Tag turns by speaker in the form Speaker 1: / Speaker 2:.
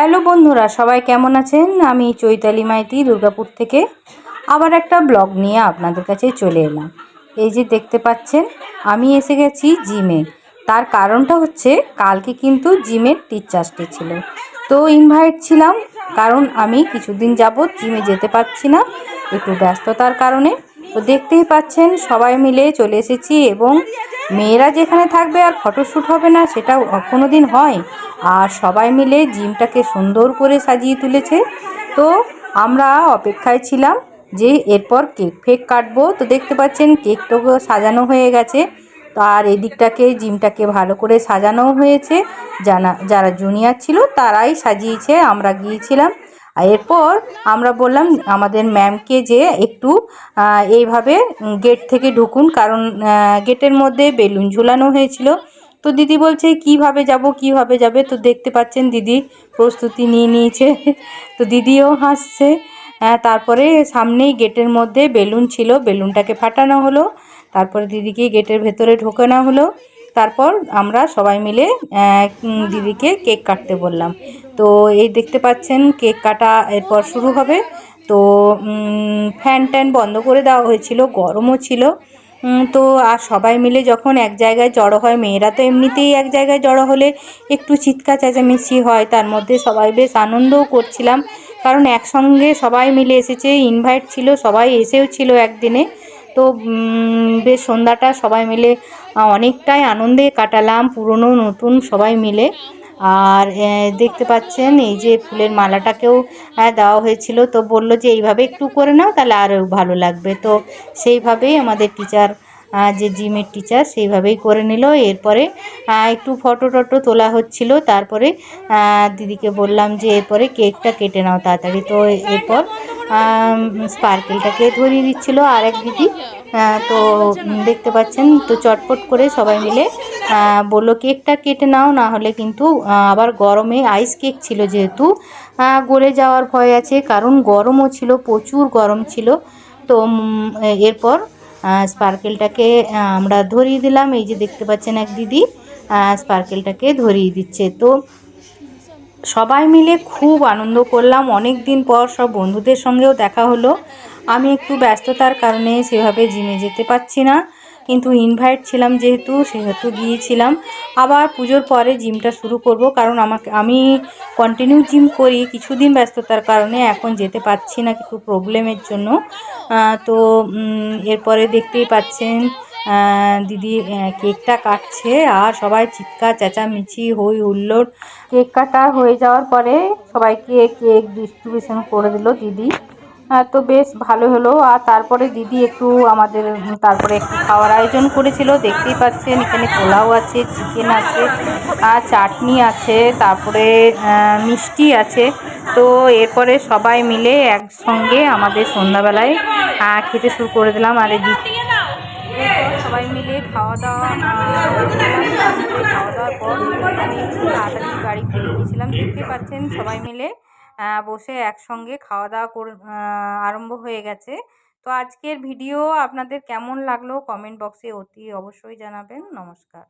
Speaker 1: Hello বন্ধুরা, সবাই কেমন আছেন? আমি চৈতালি মাইতি, দুর্গাপুর থেকে। আবার একটা ব্লগ নিয়ে আপনাদের কাছে চলে এলাম। এই যে দেখতে পাচ্ছেন, আমি এসে গেছি জিমে। তার কারণটা হচ্ছে, কালকে কিন্তু জিমের টিচার্স ডে ছিল। তো ইনভাইট ছিলাম, কারণ আমি কিছুদিন যাবৎ জিমে যেতে পারছি না, একটু ব্যস্ততার কারণে। তো দেখতেই পাচ্ছেন, সবাই মিলে চলে এসেছি এবং মেয়েরা যেখানে থাকবে আর ফটোশ্যুট হবে না সেটা কোনো দিন হয়। আর সবাই মিলে জিমটাকে সুন্দর করে সাজিয়ে তুলেছে। তো আমরা অপেক্ষায় ছিলাম যে এরপর কেক ফেক কাটবো। তো দেখতে পাচ্ছেন কেকটাকে সাজানো হয়ে গেছে। আর এদিকটাকে, জিমটাকে ভালো করে সাজানোও হয়েছে। জানা যারা জুনিয়র ছিল তারাই সাজিয়েছে, আমরা গিয়েছিলাম। আর এরপর আমরা বললাম আমাদের ম্যামকে যে একটু এইভাবে গেট থেকে ঢুকুন, কারণ গেটের মধ্যে বেলুন ঝুলানো হয়েছিল। তো দিদি বলছে, কীভাবে যাব, কীভাবে যাবে? তো দেখতে পাচ্ছেন দিদি প্রস্তুতি নিয়ে নিয়েছে। তো দিদিও হাসছে। তারপরে সামনেই গেটের মধ্যে বেলুন ছিল, বেলুনটাকে ফাটানো হলো। তারপরে দিদিকে গেটের ভেতরে ঢোকানো হলো। তারপর আমরা সবাই মিলে দিদিকে কেক কাটতে বললাম। তো এই দেখতে পাচ্ছেন কেক কাটা এরপর শুরু হবে। তো ফ্যান ট্যান বন্ধ করে দেওয়া হয়েছিল, গরমও ছিল। তো আর সবাই মিলে যখন এক জায়গায় জড়ো হয়, মেয়েরা তো এমনিতেই এক জায়গায় জড়ো হলে একটু চিৎকার চেঁচামেচি হয়, তার মধ্যে সবাই বেশ আনন্দও করছিলাম। কারণ একসঙ্গে সবাই মিলে এসেছে ইনভাইট ছিল, সবাই এসেও ছিল একদিনে। তো বেশ সন্ধ্যাটা সবাই মিলে অনেকটাই আনন্দে কাটালাম পুরনো, নতুন সবাই মিলে। আর দেখতে পাচ্ছেন এই যে ফুলের মালাটাকেও দেওয়া হয়েছিল। তো বলল যে, এইভাবে একটু করে নাও, তাহলে আরও ভালো লাগবে। তো সেইভাবেই আমাদের টিচার যে জিমের টিচার সেইভাবেই করে নিল। এরপরে একটু ফটো টটো তোলা হচ্ছিল। তারপরে দিদিকে বললাম যে, এরপরে কেকটা কেটে নাও তাড়াতাড়ি। তো এরপর স্পার্কেলটাকে ধরিয়ে দিচ্ছিল আর এক দিদি তো দেখতে পাচ্ছেন, তো চটপট করে সবাই মিলে বলল, কেকটা কেটে নাও, না হলে কিন্তু আবার গরমে আইস কেক ছিল যেহেতু। গলে যাওয়ার ভয় আছে, কারণ গরমও ছিল, প্রচুর গরম ছিল। তো এরপর স্পার্কেলটাকে আমরা ধরিয়ে দিলাম। এই যে দেখতে পাচ্ছেন এক দিদি স্পার্কেলটাকে ধরিয়ে দিচ্ছে। তো সবাই মিলে খুব আনন্দ করলাম। অনেক দিন পর সব বন্ধুদের সঙ্গেও দেখা হলো। আমি একটু ব্যস্ততার কারণে সেভাবে জিমে যেতে পারছি না, কিন্তু ইনভাইট ছিলাম যেহেতু, সেহেতু গিয়েছিলাম। আবার পুজোর পরে জিমটা শুরু করব, কারণ আমাকে, আমি কন্টিনিউ জিম করি, কিছুদিন ব্যস্ততার কারণে এখন যেতে পারছি না, কিছু প্রবলেমের জন্য। তো এরপরে দেখতেই পাচ্ছেন দিদি কেকটা কাটছে আর সবাই চিৎকার, চেঁচামেচি, হই হুল্লোড়। কেক কাটা হয়ে যাওয়ার পরে সবাইকে কেক ডিস্ট্রিবিউশন করে দিল দিদি। তো বেশ ভালো হলো। আর তারপরে দিদি একটু আমাদের, তারপরে একটু খাওয়ার আয়োজন করেছিল। দেখতেই পাচ্ছেন, এখানে পোলাও আছে চিকেন আছে, আর চাটনি আছে, তারপরে মিষ্টি আছে। তো এরপরে সবাই মিলে একসঙ্গে আমাদের সন্ধ্যাবেলায় খেতে শুরু করে দিলাম। আর সবাই মিলে খাওয়া দাওয়া খাওয়া দাওয়ার পর আমি একটু তাড়াতাড়ি গাড়ি ফিরে গিয়েছিলাম দেখতে পাচ্ছেন সবাই মিলে বসে একসঙ্গে খাওয়া দাওয়া কর আরম্ভ হয়ে গেছে তো আজকের ভিডিও আপনাদের কেমন লাগল কমেন্ট বক্সে অতি অবশ্যই জানাবেন নমস্কার